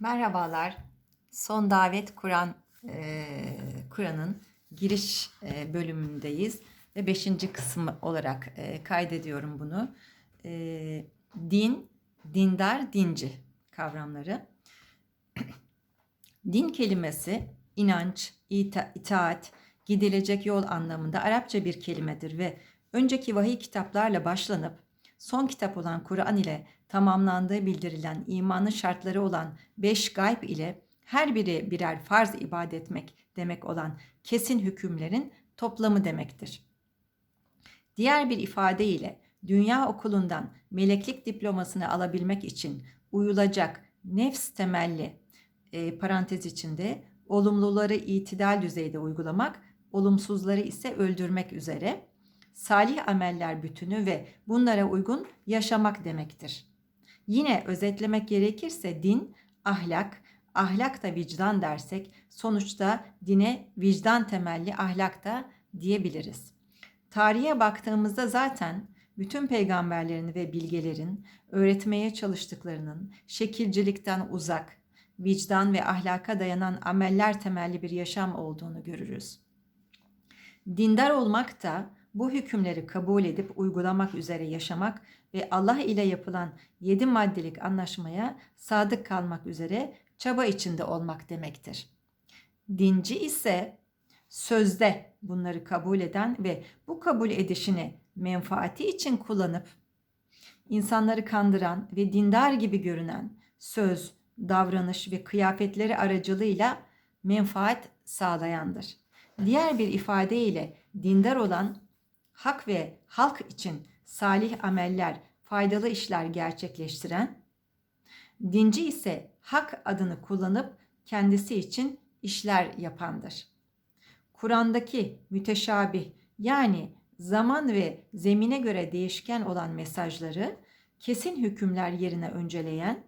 Merhabalar. Son Davet Kur'an e, Kur'an'ın giriş e, bölümündeyiz ve beşinci kısım olarak e, kaydediyorum bunu. E, din, dindar, dinci kavramları. Din kelimesi inanç, ita- itaat, gidilecek yol anlamında Arapça bir kelimedir ve önceki vahiy kitaplarla başlanıp son kitap olan Kur'an ile tamamlandığı bildirilen imanın şartları olan beş gayb ile her biri birer farz ibadet etmek demek olan kesin hükümlerin toplamı demektir. Diğer bir ifadeyle dünya okulundan meleklik diplomasını alabilmek için uyulacak nefs temelli e, parantez içinde olumluları itidal düzeyde uygulamak, olumsuzları ise öldürmek üzere salih ameller bütünü ve bunlara uygun yaşamak demektir. Yine özetlemek gerekirse din, ahlak, ahlak da vicdan dersek sonuçta dine vicdan temelli ahlak da diyebiliriz. Tarihe baktığımızda zaten bütün peygamberlerin ve bilgelerin öğretmeye çalıştıklarının şekilcilikten uzak, vicdan ve ahlaka dayanan ameller temelli bir yaşam olduğunu görürüz. Dindar olmak da bu hükümleri kabul edip uygulamak üzere yaşamak ve Allah ile yapılan yedi maddelik anlaşmaya sadık kalmak üzere çaba içinde olmak demektir. Dinci ise sözde bunları kabul eden ve bu kabul edişini menfaati için kullanıp insanları kandıran ve dindar gibi görünen söz, davranış ve kıyafetleri aracılığıyla menfaat sağlayandır. Diğer bir ifadeyle dindar olan hak ve halk için salih ameller, faydalı işler gerçekleştiren, dinci ise hak adını kullanıp kendisi için işler yapandır. Kur'an'daki müteşabih yani zaman ve zemine göre değişken olan mesajları kesin hükümler yerine önceleyen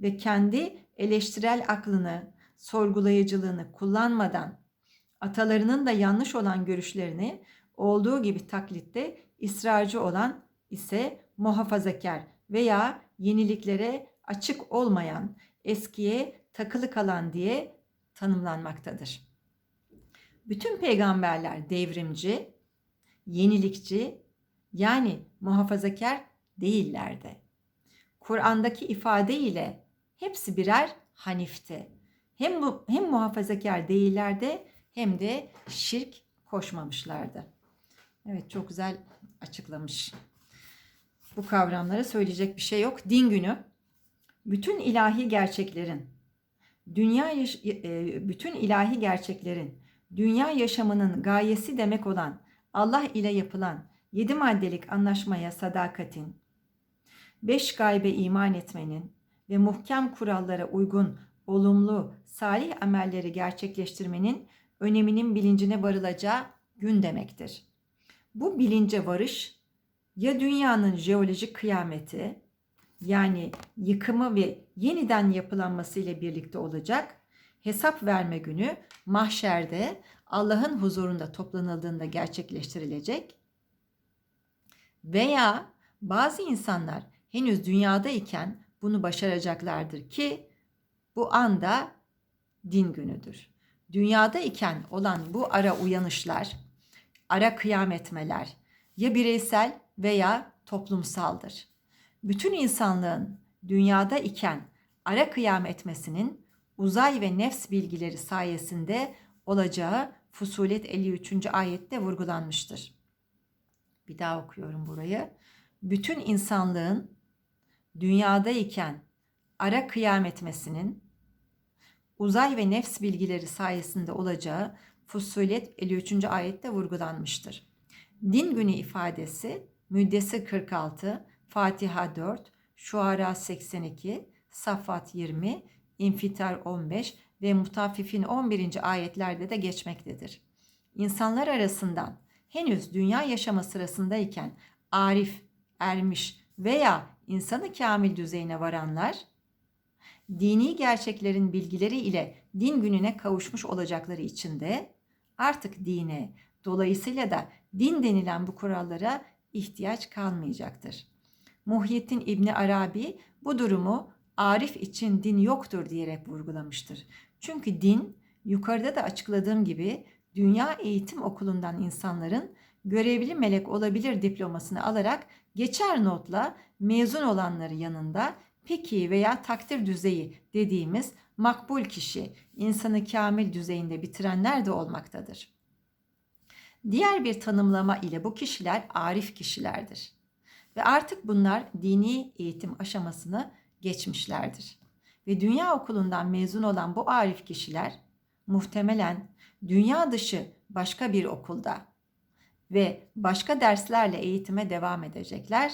ve kendi eleştirel aklını, sorgulayıcılığını kullanmadan atalarının da yanlış olan görüşlerini olduğu gibi taklitte ısrarcı olan ise muhafazakar veya yeniliklere açık olmayan, eskiye takılı kalan diye tanımlanmaktadır. Bütün peygamberler devrimci, yenilikçi yani muhafazakar değillerdi. Kur'an'daki ifade ile hepsi birer hanifti. Hem, bu, hem muhafazakar değillerdi hem de şirk koşmamışlardı. Evet çok güzel açıklamış. Bu kavramlara söyleyecek bir şey yok. Din günü bütün ilahi gerçeklerin dünya yaş- e, bütün ilahi gerçeklerin dünya yaşamının gayesi demek olan Allah ile yapılan yedi maddelik anlaşmaya sadakatin, beş gaybe iman etmenin ve muhkem kurallara uygun olumlu, salih amelleri gerçekleştirmenin öneminin bilincine varılacağı gün demektir. Bu bilince varış ya dünyanın jeolojik kıyameti yani yıkımı ve yeniden yapılanması ile birlikte olacak. Hesap verme günü mahşerde Allah'ın huzurunda toplanıldığında gerçekleştirilecek. Veya bazı insanlar henüz dünyadayken bunu başaracaklardır ki bu anda din günüdür. Dünyada iken olan bu ara uyanışlar, ara kıyam etmeler ya bireysel veya toplumsaldır. Bütün insanlığın dünyada iken ara kıyam etmesinin uzay ve nefs bilgileri sayesinde olacağı Fusulet 53. ayette vurgulanmıştır. Bir daha okuyorum burayı. Bütün insanlığın dünyada iken ara kıyam etmesinin uzay ve nefs bilgileri sayesinde olacağı Fussilet 53. ayette vurgulanmıştır. Din günü ifadesi Müddessir 46, Fatiha 4, Şuara 82, Safat 20, İnfitar 15 ve Mutaffifin 11. ayetlerde de geçmektedir. İnsanlar arasından henüz dünya yaşama sırasındayken arif, ermiş veya insanı kamil düzeyine varanlar dini gerçeklerin bilgileri ile din gününe kavuşmuş olacakları için de artık dine, dolayısıyla da din denilen bu kurallara ihtiyaç kalmayacaktır. Muhyiddin İbni Arabi bu durumu Arif için din yoktur diyerek vurgulamıştır. Çünkü din yukarıda da açıkladığım gibi Dünya Eğitim Okulu'ndan insanların görevli melek olabilir diplomasını alarak geçer notla mezun olanları yanında peki veya takdir düzeyi dediğimiz makbul kişi, insanı kamil düzeyinde bitirenler de olmaktadır. Diğer bir tanımlama ile bu kişiler arif kişilerdir. Ve artık bunlar dini eğitim aşamasını geçmişlerdir. Ve dünya okulundan mezun olan bu arif kişiler muhtemelen dünya dışı başka bir okulda ve başka derslerle eğitime devam edecekler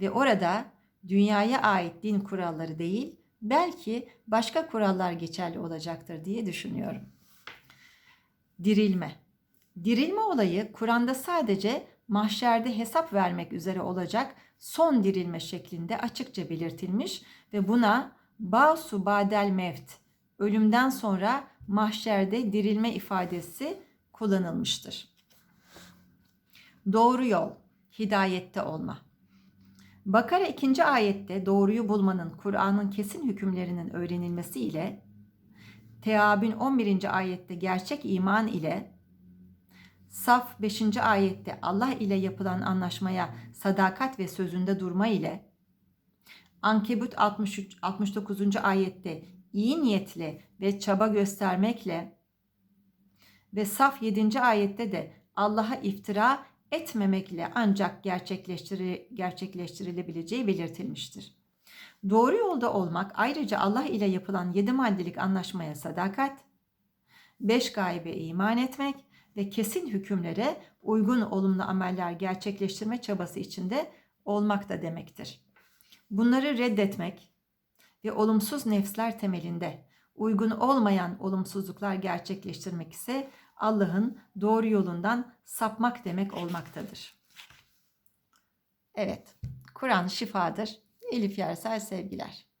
ve orada dünyaya ait din kuralları değil, belki başka kurallar geçerli olacaktır diye düşünüyorum. Dirilme. Dirilme olayı Kur'an'da sadece mahşerde hesap vermek üzere olacak son dirilme şeklinde açıkça belirtilmiş ve buna Ba'su Badel Mevt, ölümden sonra mahşerde dirilme ifadesi kullanılmıştır. Doğru yol, hidayette olma. Bakara 2. ayette doğruyu bulmanın Kur'an'ın kesin hükümlerinin öğrenilmesi ile Teabün 11. ayette gerçek iman ile Saf 5. ayette Allah ile yapılan anlaşmaya sadakat ve sözünde durma ile Ankebut 63 69. ayette iyi niyetle ve çaba göstermekle ve Saf 7. ayette de Allah'a iftira etmemekle ancak gerçekleştiri, gerçekleştirilebileceği belirtilmiştir. Doğru yolda olmak ayrıca Allah ile yapılan yedi maddelik anlaşmaya sadakat, beş gaybe iman etmek ve kesin hükümlere uygun olumlu ameller gerçekleştirme çabası içinde olmak da demektir. Bunları reddetmek ve olumsuz nefsler temelinde uygun olmayan olumsuzluklar gerçekleştirmek ise Allah'ın doğru yolundan sapmak demek olmaktadır. Evet, Kur'an şifadır. Elif Yersel sevgiler.